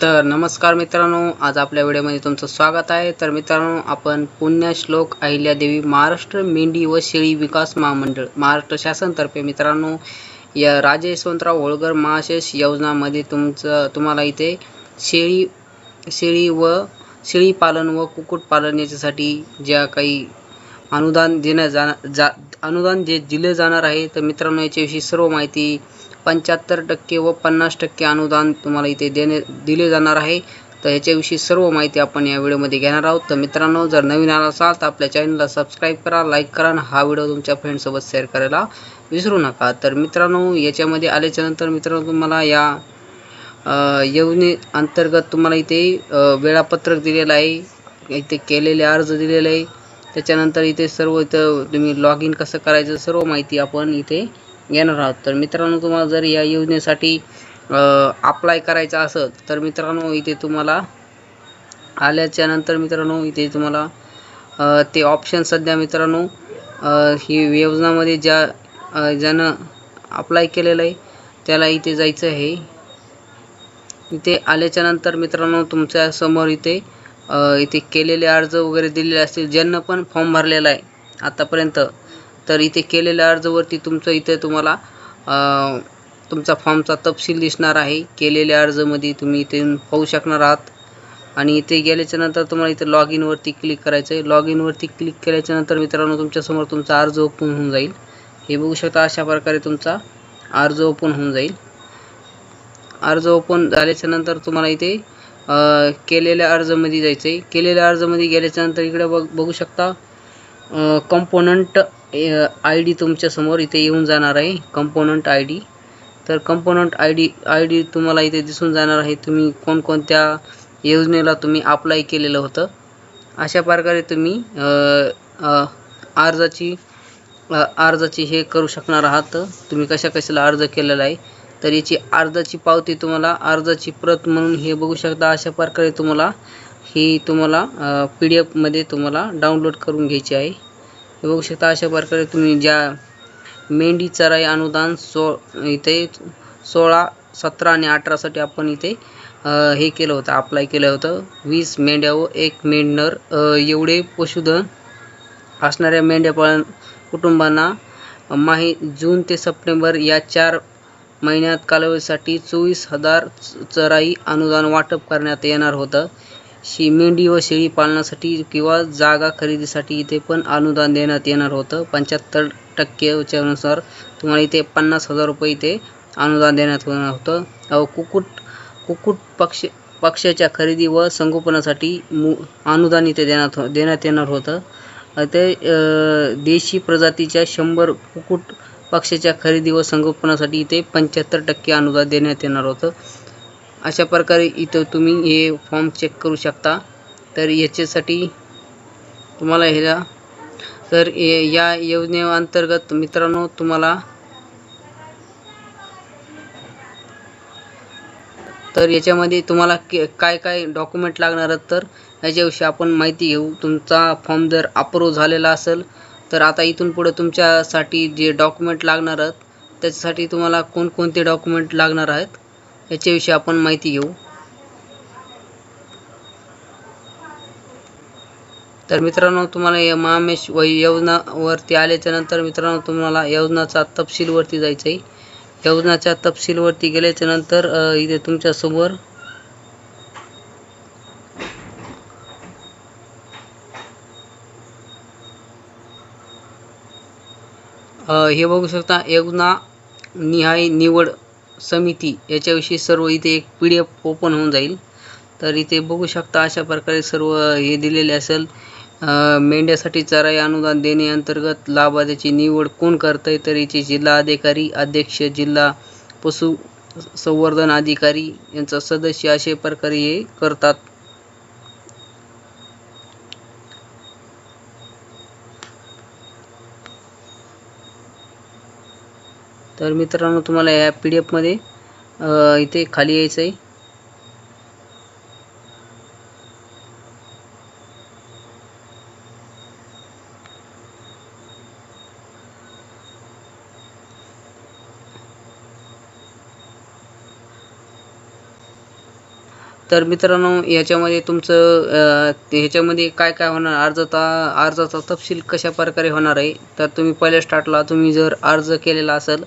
तर नमस्कार मित्रांनो आज आपल्या व्हिडिओमध्ये तुमचं स्वागत आहे. तर मित्रांनो आपण पुण्यश्लोक अहिल्यादेवी महाराष्ट्र मेंढी व शेळी विकास महामंडळ महाराष्ट्र शासनतर्फे. मित्रांनो या राजे यशवंतराव होळकर महाशेष योजनामध्ये तुमचं तुम्हाला इथे शेळी शेळी व शेळी पालन व कुक्कुटपालन याच्यासाठी ज्या काही अनुदान देण्या जाणार जा अनुदान जे दिले जाणार आहे तर मित्रांनो याच्याविषयी सर्व माहिती पंच्याहत्तर टक्के व पन्नास टक्के अनुदान तुम्हाला इथे देणे दिले जाणार आहे. तर ह्याच्याविषयी सर्व माहिती आपण या व्हिडिओमध्ये घेणार आहोत. तर मित्रांनो जर नवीन आला असाल तर आपल्या चॅनलला सबस्क्राईब करा लाईक करा आणि हा व्हिडिओ तुमच्या फ्रेंडसोबत शेअर करायला विसरू नका. तर मित्रांनो याच्यामध्ये आल्याच्यानंतर मित्रांनो तुम्हाला या योजने अंतर्गत तुम्हाला इथे वेळापत्रक दिलेलं आहे. इथे केलेले अर्ज दिलेले आहे. त्याच्यानंतर इथे सर्व इथं तुम्ही लॉग इन कसं करायचं सर्व माहिती आपण इथे घेणार आहोत. तर मित्रांनो तुम्हाला जर या योजनेसाठी अप्लाय करायचं असेल तर मित्रांनो इथे तुम्हाला आल्याच्यानंतर मित्रांनो इथे तुम्हाला ते ऑप्शन सध्या मित्रांनो ही योजनामध्ये ज्या ज्यानं अप्लाय केलेलं आहे त्याला इथे जायचं आहे. इथे आल्याच्यानंतर मित्रांनो तुमच्यासमोर इथे इथे केलेले अर्ज वगैरे दिलेले असतील ज्यांना पण फॉर्म भरलेला आहे आतापर्यंत तर इथे केलेल्या अर्जवरती तुमचं इथे तुम्हाला तुमचा फॉर्मचा तपशील दिसणार आहे. केलेल्या अर्जमध्ये तुम्ही इथे पाहू शकणार आहात. आणि इथे गेल्याच्यानंतर तुम्हाला इथे लॉग इनवरती क्लिक करायचं आहे लॉग इनवरती क्लिक केल्याच्यानंतर मित्रांनो तुमच्यासमोर तुमचा अर्ज ओपन होऊन जाईल. हे बघू शकता अशा प्रकारे तुमचा अर्ज ओपन होऊन जाईल. अर्ज ओपन झाल्याच्यानंतर तुम्हाला इथे केलेल्या अर्जमध्ये जायचं आहे केलेल्या अर्जमध्ये गेल्याच्यानंतर इकडे बघ बघू शकता कंपोनंट आय डी तुमच्यासमोर इथे येऊन जाणार आहे कंपोनंट आय डी तर component I D I D तुम्हाला इथे दिसून जाणार आहे तुम्ही कोणकोणत्या योजनेला तुम्ही अप्लाय केलेलं होतं. अशा प्रकारे तुम्ही अर्जाची अर्जाची हे करू शकणार आहात. तुम्ही कशा कशाला अर्ज केलेला आहे तर याची अर्जाची पावती तुम्हाला अर्जाची प्रत म्हणून हे बघू शकता. अशा प्रकारे तुम्हाला ही तुम्हाला पी डी एफमध्ये तुम्हाला डाउनलोड करून घ्यायची आहे. हे बघू शकता अशा प्रकारे तुम्ही ज्या मेंढी चराई अनुदान सो इथे सोळा सतरा आणि अठरासाठी आपण इथे हे केलं होतं अप्लाय केलं होतं. वीस मेंढ्या व एक मेंढनर एवढे पशुधन असणाऱ्या मेंढ्यापालन कुटुंबांना माही जून ते सप्टेंबर या चार महिन्यात कालावधीसाठी चोवीस हजार चराई अनुदान वाटप करण्यात येणार होतं. शी मेंढी व शेळी पालनासाठी किंवा जागा खरेदीसाठी इथे पण अनुदान देण्यात येणार होतं. पंच्याहत्तर टक्केच्यानुसार तुम्हाला इथे पन्नास हजार रुपये इथे अनुदान देण्यात होणार होतं. कुक्कुट कुक्कुट पक्ष पक्षाच्या खरेदी व संगोपनासाठी मु अनुदान इथे देण्यात हो देण्यात येणार होतं. ते देशी प्रजातीच्या शंभर कुक्कुट पक्षाच्या खरेदी व संगोपनासाठी इथे पंच्याहत्तर टक्के अनुदान देण्यात येणार होतं. अशा प्रकारे इथं तुम्ही हे फॉर्म चेक करू शकता. तर याच्यासाठी तुम्हाला ह्याला तर या योजनेअंतर्गत मित्रांनो तुम्हाला तर याच्यामध्ये तुम्हाला के काय काय डॉक्युमेंट लागणार आहेत तर याच्याविषयी आपण माहिती घेऊ. तुमचा फॉर्म जर अप्रूव्ह झालेला असेल तर आता इथून पुढे तुमच्यासाठी जे डॉक्युमेंट लागणार आहेत त्याच्यासाठी तुम्हाला कोणकोणते डॉक्युमेंट लागणार आहेत याच्याविषयी आपण माहिती घेऊ. तर मित्रांनो तुम्हाला या महामेश व योजनावरती आल्याच्यानंतर मित्रांनो तुम्हाला योजनाचा तपशीलवरती जायचं आहे. योजनाच्या तपशीलवरती गेल्याच्यानंतर इथे तुमच्यासमोर हे बघू शकता योजना निहाय निवड समिती याच्याविषयी सर्व इथे एक पी डी एफ ओपन होऊन जाईल. तर इथे बघू शकता अशा प्रकारे सर्व हे दिलेले असेल. मेंढ्यासाठी चराई अनुदान देणे अंतर्गत लाभार्थ्याची निवड कोण करतं आहे तर इथे जिल्हा अधिकारी अध्यक्ष जिल्हा पशु संवर्धन अधिकारी यांचा सदस्य अशा प्रकारे हे करतात. तर मित्रांनो तुम्हाला या पी डी एफमध्ये इथे खाली यायचं आहे तर मित्रांनो याच्यामध्ये तुमचं ह्याच्यामध्ये काय काय होणार? अर्जाचा अर्जाचा तपशील कशा प्रकारे होणार आहे? तर तुम्ही पहिल्या स्टार्टला तुम्ही जर अर्ज केलेला असेल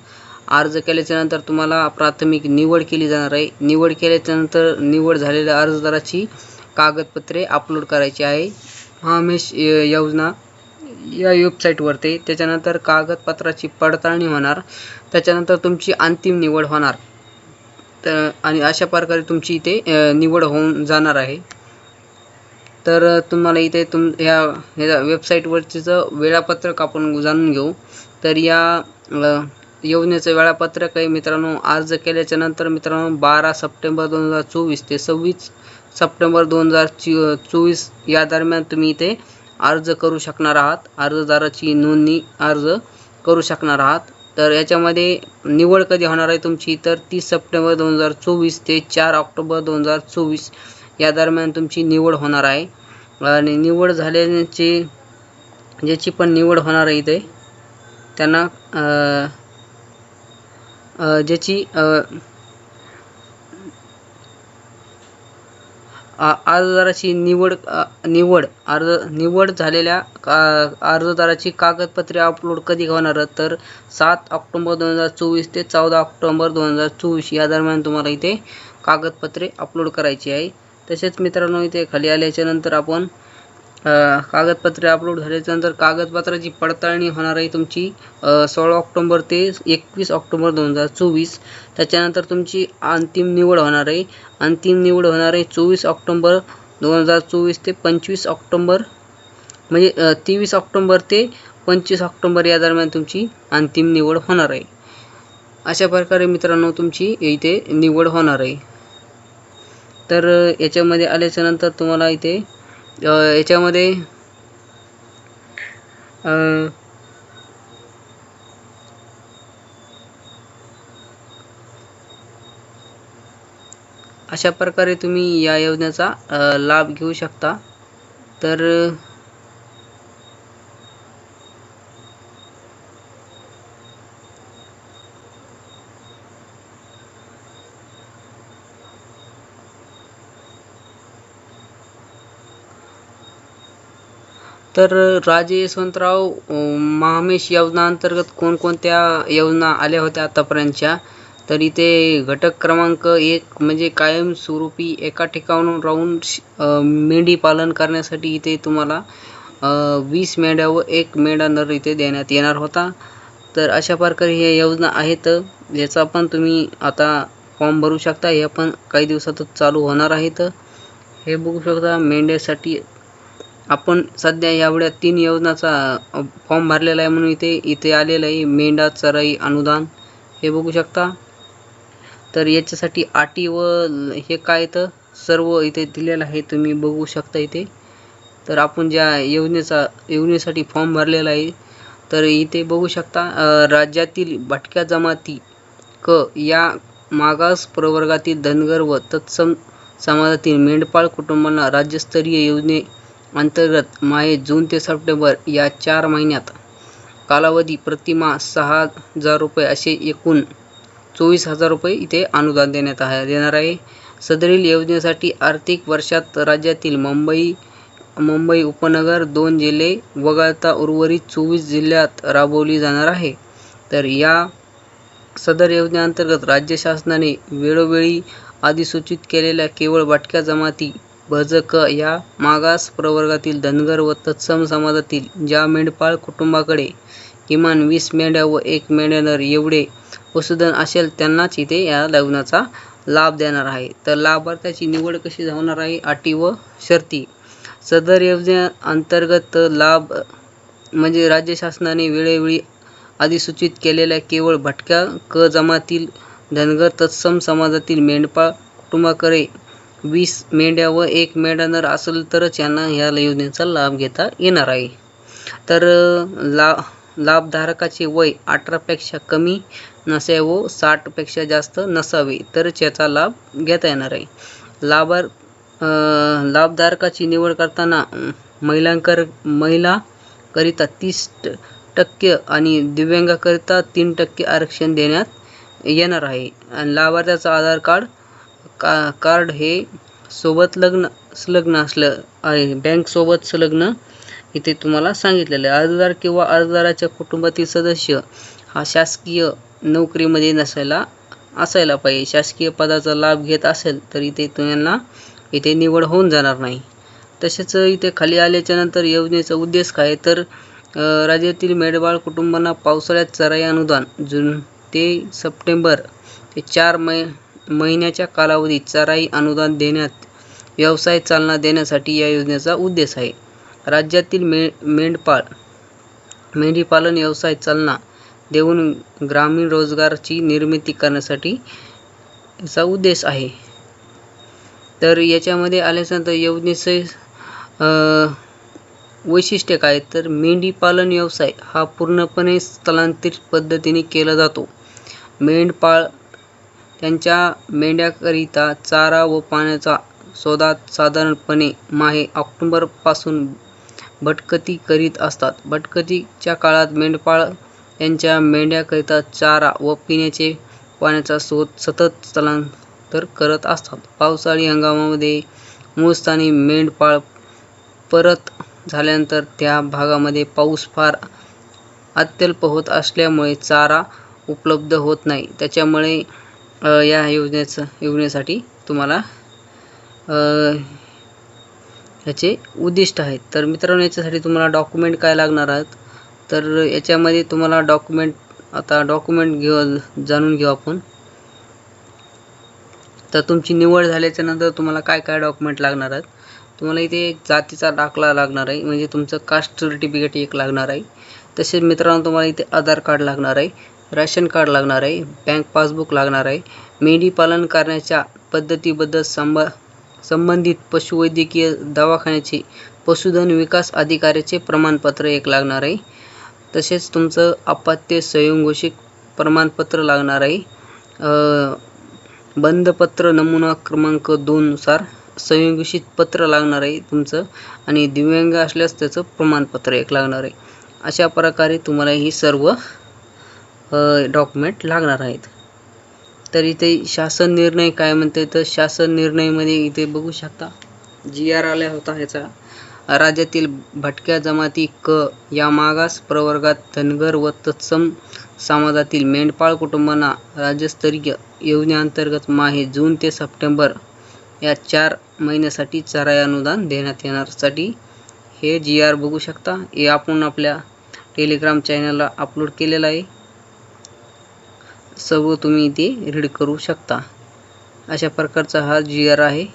अर्ज केल्याच्यानंतर तुम्हाला प्राथमिक निवड केली जाणार आहे. निवड केल्याच्यानंतर निवड झालेल्या अर्जदाराची कागदपत्रे अपलोड करायची आहे. महामेश य- योजना या वेबसाईटवरती. त्याच्यानंतर कागदपत्राची पडताळणी होणार. त्याच्यानंतर तुमची अंतिम निवड होणार. तर आणि अशा प्रकारे तुमची इथे निवड होऊन जाणार आहे. तर तुम्हाला इथे तुम ह्या ह्या वेबसाईटवरचं वेळापत्रक आपण जाणून घेऊ. तर या योजनेचं वेळापत्रक आहे मित्रांनो अर्ज केल्याच्यानंतर मित्रांनो बारा सप्टेंबर दोन हजार चोवीस ते सव्वीस सप्टेंबर दोन हजार चो चोवीस या दरम्यान तुम्ही इथे अर्ज करू शकणार आहात. अर्जदाराची नोंदणी अर्ज करू शकणार आहात. तर याच्यामध्ये निवड कधी होणार आहे तुमची? तर तीस सप्टेंबर दोन हजार चोवीस ते चार ऑक्टोबर दोन हजार चोवीस या दरम्यान तुमची निवड होणार आहे. आणि निवड झाल्याची ज्याची पण निवड होणार आहे इथे त्यांना ज्याची अर्जदाराची निवड निवड अर्ज निवड झालेल्या का- अर्जदाराची कागदपत्रे अपलोड कधी होणार? तर सात ऑक्टोबर दोन हजार चोवीस ते चौदा ऑक्टोंबर दोन हजार चोवीस या दरम्यान तुम्हाला इथे कागदपत्रे अपलोड करायची आहे. तसेच मित्रांनो इथे खाली आल्याच्यानंतर आपण कागदपत्रे अपलोड झाल्याच्यानंतर कागदपत्राची पडताळणी होणार आहे तुमची. सोळा ऑक्टोंबर ते एकवीस ऑक्टोबर दोन हजार चोवीस. त्याच्यानंतर तुमची अंतिम निवड होणार आहे. अंतिम निवड होणार आहे चोवीस ऑक्टोंबर दोन हजार चोवीस ते पंचवीस ऑक्टोंबर. म्हणजे तेवीस ऑक्टोंबर ते पंचवीस ऑक्टोंबर या दरम्यान तुमची अंतिम निवड होणार आहे. अशा प्रकारे मित्रांनो तुमची इथे निवड होणार आहे. तर याच्यामध्ये आल्याच्यानंतर तुम्हाला इथे याच्यामध्ये अशा प्रकारे तुम्ही या योजनेचा लाभ घेऊ शकता. तर तर राजे यशवंतराव महामेश योजनाअंतर्गत कोणकोणत्या योजना आल्या होत्या आतापर्यंतच्या? तर इथे घटक क्रमांक एक म्हणजे कायमस्वरूपी एका ठिकाणून राहून श- मेंढी पालन करण्यासाठी इथे तुम्हाला वीस मेंढ्या व एक मेंढा नर इथे देण्यात येणार होता. तर अशा प्रकारे ह्या योजना आहेत. याचा पण तुम्ही आता फॉर्म भरू शकता. हे पण काही दिवसातच चालू होणार आहेत. हे बघू शकता मेंढ्यासाठी आपण सध्या एवढ्या तीन योजनाचा फॉर्म भरलेला आहे म्हणून इथे इथे आलेलं आहे. मेंढा चराई अनुदान हे बघू शकता. तर याच्यासाठी अटी व हे काय तर सर्व इथे दिलेलं आहे. तुम्ही बघू शकता इथे. तर आपण ज्या योजनेचा योजनेसाठी फॉर्म भरलेला आहे तर इथे बघू शकता राज्यातील भटक्या जमाती क या मागास प्रवर्गातील धनगर व तत्सम समाजातील मेंढपाळ कुटुंबांना राज्यस्तरीय योजने अंतर्गत माये जून ते सप्टेंबर या चार महिन्यात कालावधी प्रतिमा सहा हजार रुपये असे एकूण चोवीस हजार रुपये इथे अनुदान देण्यात आहे. देणार आहे. सदरील योजनेसाठी आर्थिक वर्षात राज्यातील मुंबई मुंबई उपनगर दोन जिल्हे वगळता उर्वरित चोवीस जिल्ह्यात राबवली जाणार आहे. तर या सदर योजनेअंतर्गत राज्य शासनाने वेळोवेळी अधिसूचित केलेल्या केवळ भटक्या जमाती भजक या मागास प्रवर्गातील धनगर व तत्सम समाजातील ज्या मेंढपाळ कुटुंबाकडे किमान वीस मेंढ्या व एक मेंढ्यानर एवढे पशुधन असेल त्यांनाच इथे या लग्नाचा लाभ देणार आहे. तर लाभार्थ्याची निवड कशी होणार आहे? अटी व शर्ती. सदर योजनेअंतर्गत लाभ म्हणजे राज्य शासनाने वेळोवेळी अधिसूचित केलेल्या केवळ भटक्या क जमातील धनगर तत्सम समाजातील मेंढपाळ कुटुंबाकडे वीस मेंढ्या व एक मेंढा नर असेल तरच यांना ह्या योजनेचा लाभ घेता येणार आहे. तर ला लाभधारकाचे वय अठरापेक्षा कमी नसावे व साठपेक्षा जास्त नसावे तरच याचा लाभ घेता येणार आहे. लाभार लाभधारकाची निवड करताना महिलांकर महिलाकरिता तीस टक्के आणि दिव्यांगाकरिता तीन टक्के आरक्षण देण्यात येणार आहे. आणि लाभार्थ्याचा आधार कार्ड का कार्ड हे सोबत लग्न संलग्न असलं आहे. बँकसोबत संलग्न इथे तुम्हाला सांगितलेलं आहे. अर्जदार किंवा अर्जदाराच्या कुटुंबातील सदस्य हा शासकीय नोकरीमध्ये नसायला असायला पाहिजे. शासकीय पदाचा लाभ घेत असेल तर इथे तुम्हाला इथे निवड होऊन जाणार नाही. तसेच इथे खाली आल्याच्यानंतर योजनेचा उद्देश काय? तर राज्यातील मेढबाळ कुटुंबांना पावसाळ्यात चराई अनुदान जून ते सप्टेंबर ते चार मै महिन्याच्या कालावधीत चराई अनुदान देण्यात व्यवसाय चालना देण्यासाठी या योजनेचा उद्देश आहे. राज्यातील मे मेंढपाळ मेंढीपालन व्यवसाय चालना देऊन ग्रामीण रोजगाराची निर्मिती करण्यासाठी याचा उद्देश आहे. तर याच्यामध्ये आल्याच्यानंतर योजनेचे वैशिष्ट्य काय? तर मेंढीपालन व्यवसाय हा पूर्णपणे स्थलांतरित पद्धतीने केला जातो. मेंढपाळ त्यांच्या मेंढ्याकरिता चारा व पाण्याचा सौदा साधारणपणे माहे ऑक्टोबरपासून भटकती करीत असतात. भटकतीच्या काळात मेंढपाळ त्यांच्या मेंढ्याकरिता चारा व पिण्याचे पाण्याचा शोध सतत स्थलांतर करत असतात. पावसाळी हंगामामध्ये मूळस्थानी मेंढपाळ परत झाल्यानंतर त्या भागामध्ये पाऊस फार अत्यल्प होत असल्यामुळे चारा उपलब्ध होत नाही. त्याच्यामुळे या योजनेचं योजनेसाठी तुम्हाला ह्याचे उद्दिष्ट आहेत. तर मित्रांनो याच्यासाठी तुम्हाला डॉक्युमेंट काय लागणार आहेत? तर याच्यामध्ये तुम्हाला डॉक्युमेंट आता डॉक्युमेंट घेऊ जाणून घेऊ आपण. तर तुमची निवड झाल्याच्यानंतर तुम्हाला काय काय डॉक्युमेंट लागणार आहेत? तुम्हाला इथे एक जातीचा दाखला लागणार आहे. म्हणजे तुमचं कास्ट सर्टिफिकेट एक लागणार आहे. तसेच मित्रांनो तुम्हाला इथे आधार कार्ड लागणार आहे. राशन कार्ड लागणार आहे बँक पासबुक लागणार आहे. मेंढी पालन करण्याच्या पद्धतीबद्दल संबा संबंधित पशुवैद्यकीय दवाखान्याचे पशुधन विकास अधिकाऱ्याचे प्रमाणपत्र एक लागणार आहे. तसेच तुमचं अपत्य संयोगोषिक प्रमाणपत्र लागणार आहे. बंदपत्र नमुना क्रमांक दोननुसार संयोगोषित पत्र लागणार आहे तुमचं आणि दिव्यांग असल्यास त्याचं प्रमाणपत्र एक लागणार आहे. अशा प्रकारे तुम्हाला ही सर्व डॉक्युमेंट लागणार आहेत. तर इथे शासन निर्णय काय म्हणते तर शासन निर्णयमध्ये इथे बघू शकता जी आर आला होता ह्याचा. राज्यातील भटक्या जमाती क या मागास प्रवर्गात धनगर व तत्सम समाजातील मेंढपाळ कुटुंबांना राज्यस्तरीय योजनेअंतर्गत माहे जून ते सप्टेंबर या चार महिन्यासाठी चराई अनुदान देण्यात येणारसाठी हे जी आर बघू शकता. हे आपण आपल्या टेलिग्राम चॅनलला अपलोड केलेलं आहे. सर्व तुम्ही इथे रीड करू शकता. अशा प्रकारचा हा जी आर आहे.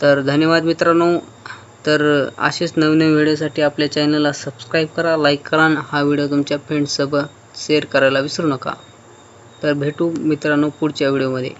तर धन्यवाद मित्रांनो. तर असेच नवीन व्हिडिओसाठी आपल्या चॅनलला सबस्क्राईब करा लाईक करा आणि हा व्हिडिओ तुमच्या फ्रेंड्ससोबत शेअर करायला विसरू नका. तर भेटू मित्रांनो पुढच्या व्हिडिओमध्ये.